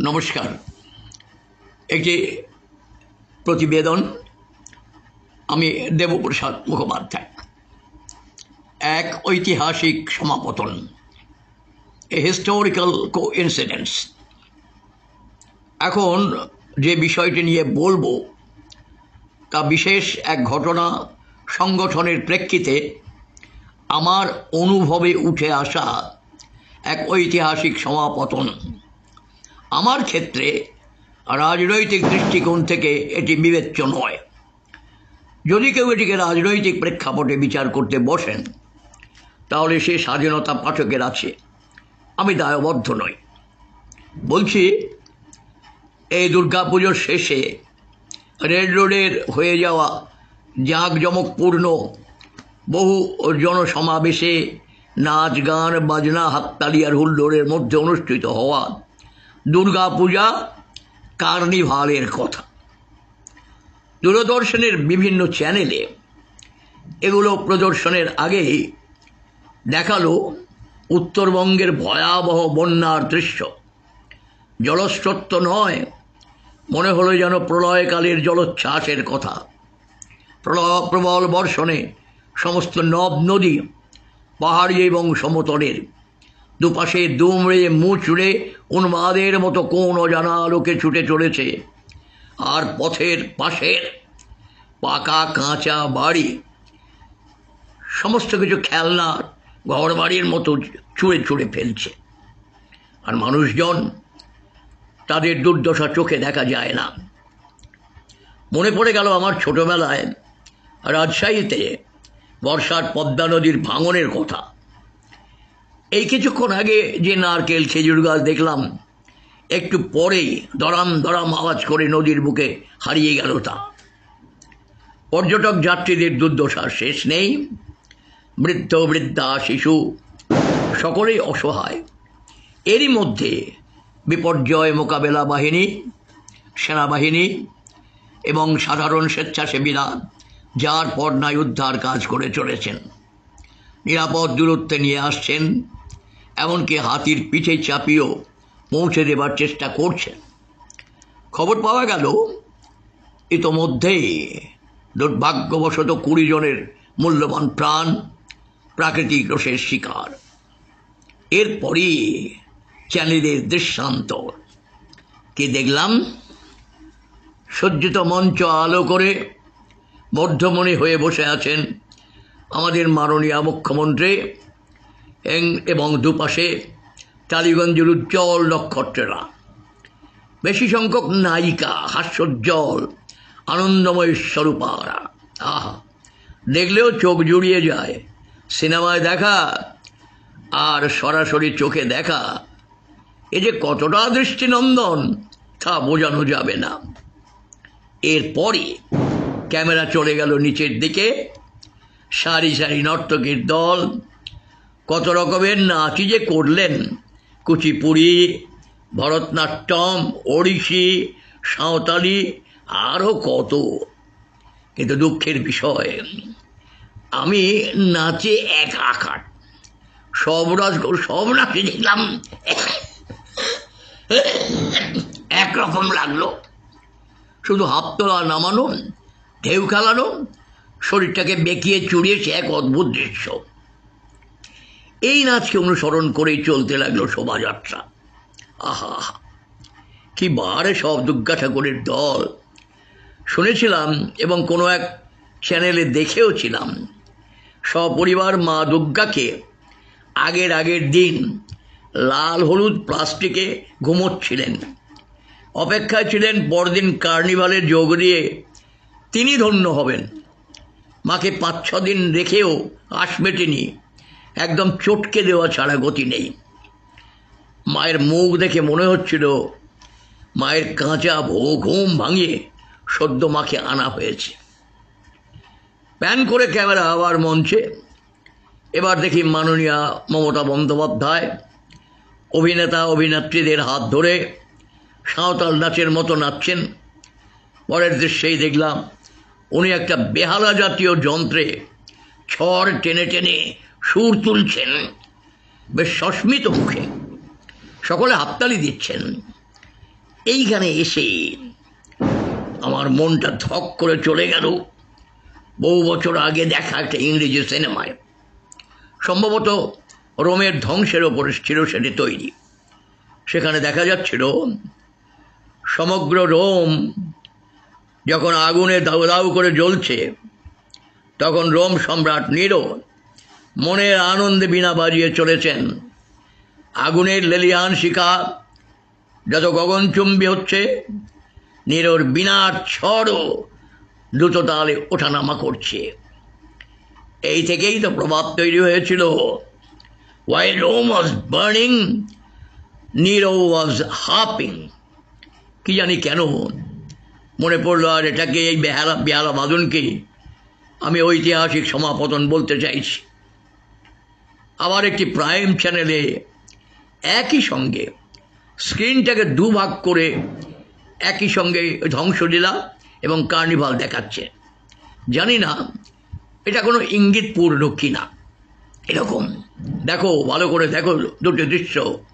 নমস্কার। একটি প্রতিবেদন আমি দেবপ্রসাদ মুখোপাধ্যায়। এক ঐতিহাসিক সমাপতন। এ হিস্টোরিক্যাল কো ইনসিডেন্টস এখন যে বিষয়টি নিয়ে বলব, তা বিশেষ এক ঘটনা সংগঠনের প্রেক্ষিতে আমার অনুভবে উঠে আসা এক ঐতিহাসিক সমাপতন। আমার ক্ষেত্রে রাজনৈতিক দৃষ্টিকোণ থেকে এটি বিবেচ্য নয়। যদি কেউ এটিকে রাজনৈতিক প্রেক্ষাপটে বিচার করতে বসেন, তাহলে সে স্বাধীনতা পাঠকের আছে। আমি দায়বদ্ধ নই। বলছি, এই দুর্গাপুজোর শেষে রেড রোডের হয়ে যাওয়া জাঁকজমকপূর্ণ বহু জনসমাবেশে নাচ গান, বাজনা, হাততালি আর হুল্লোড়ের মধ্যে অনুষ্ঠিত হওয়া দুর্গাপূজা কার্নিভালের কথা। দূরদর্শনের বিভিন্ন চ্যানেলে এগুলো প্রদর্শনের আগেই দেখাল উত্তরবঙ্গের ভয়াবহ বন্যার দৃশ্য। জলস্রোত নয়, মনে হলো যেন প্রলয়কালের জলোচ্ছ্বাসের কথা। প্রলয় প্রবল বর্ষণে সমস্ত নদ নদী, পাহাড়ি এবং সমতলের দুপাশে দুমড়ে মুচড়ে উন্মাদের মতো কোন অজানা লোকে ছুটে চলেছে। আর পথের পাশের পাকা কাঁচা বাড়ি, সমস্ত কিছু খেলনার ঘর বাড়ির মতো চুড়ে চুড়ে ফেলছে। আর মানুষজন তাদের দুর্দশা চোখে দেখা যায় না। মনে পড়ে গেল আমার ছোটবেলায় রাজশাহীতে বর্ষার পদ্মা নদীর ভাঙনের কথা। এই কিছুক্ষণ আগে যে নারকেল খেজুর গাছ দেখলাম, একটু পরেই দরাম দরাম আওয়াজ করে নদীর বুকে হারিয়ে গেল তা। পর্যটক যাত্রীদের দুর্দশার শেষ নেই। বৃদ্ধ, বৃদ্ধা, শিশু, সকলেই অসহায়। এরই মধ্যে বিপর্যয় মোকাবেলা বাহিনী, সেনাবাহিনী এবং সাধারণ স্বেচ্ছাসেবীরা যার পর্নায় উদ্ধার কাজ করে চলেছেন। নিরাপদ দূরত্বে নিয়ে আসছেন এমনকি হাতির পিঠে চাপিয়েও পৌঁছে দেবার চেষ্টা করছেন খবর পাওয়া গেল, ইতোমধ্যেই দুর্ভাগ্যবশত কুড়ি জনের মূল্যবান প্রাণ প্রাকৃতিক রোষের শিকার। এরপরই চ্যানেলের দৃশ্যান্ত কি দেখলাম? সজ্জিত মঞ্চ আলো করে মধ্যমণি হয়ে বসে আছেন আমাদের মাননীয় মুখ্যমন্ত্রী এবং দুপাশে টালিগঞ্জের উজ্জ্বল নক্ষত্রেরা। বেশি সংখ্যক নায়িকা, হাস্যোজ্জ্বল, আনন্দময় স্বরূপারা। আহা, দেখলেও চোখ জুড়িয়ে যায়। সিনেমায় দেখা আর সরাসরি চোখে দেখা, এ যে কতটা দৃষ্টিনন্দন, তা বোঝানো যাবে না। এরপরে ক্যামেরা চলে গেল নিচের দিকে। সারি সারি নর্তকীর দল কত রকমের নাচই যে করলেন। কুচিপুড়ি, ভরতনাট্যম, ওড়িশি, সাঁওতালি আরও কত। কিন্তু দুঃখের বিষয়, আমি নাচে এক আকার সব রাজ সব নাচে দেখলাম। একরকম লাগল। শুধু হাত তোলা নামানো, ঢেউ খেলানো, শরীরটাকে বেঁকিয়ে চুড়িয়ে সে এক অদ্ভুত দৃশ্য। এই নাচকে অনুসরণ করেই চলতে লাগল শোভাযাত্রা। আহা, কি বারে সব দুর্গা ঠাকুরের দল। শুনেছিলাম এবং কোনো এক চ্যানেলে দেখেও ছিলাম। সপরিবার মা দুর্গাকে আগের আগের দিন লাল হলুদ প্লাস্টিকে ঘুমোচ্ছিলেন। অপেক্ষায় ছিলেন পরদিন কার্নিভালে যোগ দিয়ে তিনি ধন্য হবেন। মাকে পাঁচ ছ দিন রেখেও আশ মেটেনি। একদম চটকে দেওয়া ছাড়া গতি নেই। মায়ের মুখ দেখে মনে হচ্ছিল, মায়ের কাঁচা ভো ঘুম ভাঙিয়ে সদ্য মাকে আনা হয়েছে। প্যান করে ক্যামেরা আবার মঞ্চে। এবার দেখি মাননীয়া মমতা বন্দ্যোপাধ্যায়, অভিনেতা, অভিনেত্রীদের হাত ধরে সাঁওতাল নাচের মতো নাচছেন। পরের দৃশ্যেই দেখলাম, উনি একটা বেহালা জাতীয় যন্ত্রে ছড় টেনে টেনে সুর তুলছেন, বেশ সস্মিত মুখে। সকলে হাততালি দিচ্ছেন। এইখানে এসে আমার মনটা ধক করে চলে গেল। বহু বছর আগে দেখা একটা ইংরেজি সিনেমায়। সম্ভবত রোমের ধ্বংসের ওপরে ছিল সেটি তৈরি। সেখানে দেখা যাচ্ছিল সমগ্র রোম যখন আগুনে দাউ দাউ করে জ্বলছে, তখন রোম সম্রাট নিরো মনের আনন্দে বিনা বাজিয়ে চলেছেন। আগুনের লেলিয়ান শিখা, যত গগনচুম্বী হচ্ছে, নিরোর বিনার ছড়ও দ্রুত তালে ওঠানামা করছে। এই থেকেই তো প্রভাব তৈরি হয়েছিল। Why Rome was burning Nero was harping কি জানি কেন? মনে পড়ল, আর এটাকে এই বেহালা বেহালা বাদনকে আমি ঐতিহাসিক সমাপতন বলতে চাইছি। আবার একটি প্রাইম চ্যানেলে একই সঙ্গে স্ক্রিনটাকে দুভাগ করে একই সঙ্গে ধ্বংসলীলা এবং কার্নিভাল দেখাচ্ছে। জানি না এটা কোনো ইঙ্গিতপূর্ণ কি না এরকম। দেখো, ভালো করে দেখো দুটো দৃশ্য।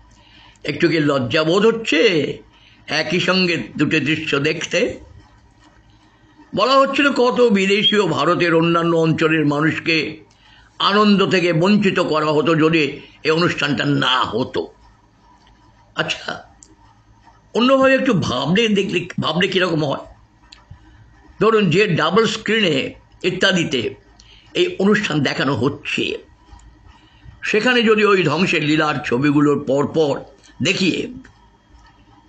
একটু কি লজ্জা বোধ হচ্ছে? একই সঙ্গে দুটো দৃশ্য দেখতে। বলা হচ্ছিল কত বিদেশীয় ভারতের অন্যান্য অঞ্চলের মানুষকে আনন্দ থেকে বঞ্চিত করা হতো যদি এই অনুষ্ঠানটা না হতো। আচ্ছা অন্যভাবে একটু ভাবলে দেখলে, ভাবলে কীরকম হয়? ধরুন যে ডাবল স্ক্রিনে ইত্যাদিতে এই অনুষ্ঠান দেখানো হচ্ছে, সেখানে যদি ওই ধ্বংসের লীলার ছবিগুলোর পরপর দেখিয়ে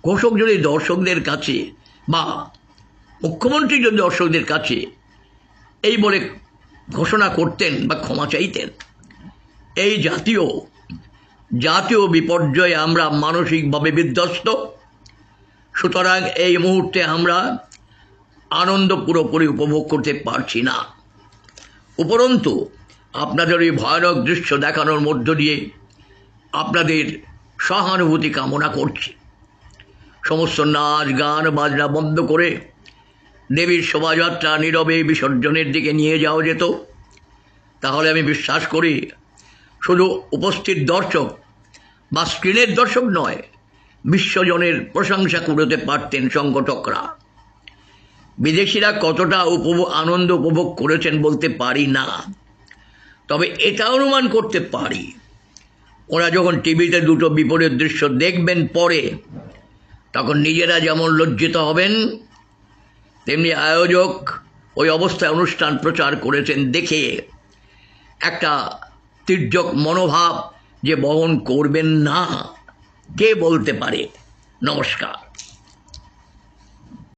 ঘোষক যদি দর্শকদের কাছে বা মুখ্যমন্ত্রী যদি দর্শকদের কাছে এই বলে ঘোষণা করতেন বা ক্ষমা চাইতেন। এই জাতীয় জাতীয় বিপর্যয়ে আমরা মানসিকভাবে বিধ্বস্ত। সুতরাং এই মুহূর্তে আমরা আনন্দ পুরোপুরি উপভোগ করতে পারছি না। উপরন্তু, আপনাদের ওই ভয়ানক দৃশ্য দেখানোর মধ্য দিয়ে আপনাদের সহানুভূতি কামনা করছি। সমস্ত নাচ, গান, বাজনা বন্ধ করে দেবীর শোভাযাত্রা নীরবে বিসর্জনের দিকে নিয়ে যাওয়া যেত। তাহলে আমি বিশ্বাস করি, শুধু উপস্থিত দর্শক বা স্ক্রিনের দর্শক নয়, বিশ্বজনের প্রশংসা করতে পারতেন সংগঠকরা। বিদেশিরা কতটা উপভোগ আনন্দ উপভোগ করেছেন বলতে পারি না। তবে এটা অনুমান করতে পারি, ওরা যখন টিভিতে দুটো বিপরীত দৃশ্য দেখবেন পরে, তখন নিজেরা যেমন লজ্জিত হবেন তেমনি আয়োজক ওই অবস্থায় অনুষ্ঠান প্রচার করেছেন দেখে একটা তির্যক মনোভাব যে বহন করবেন না, কে বলতে পারে? নমস্কার।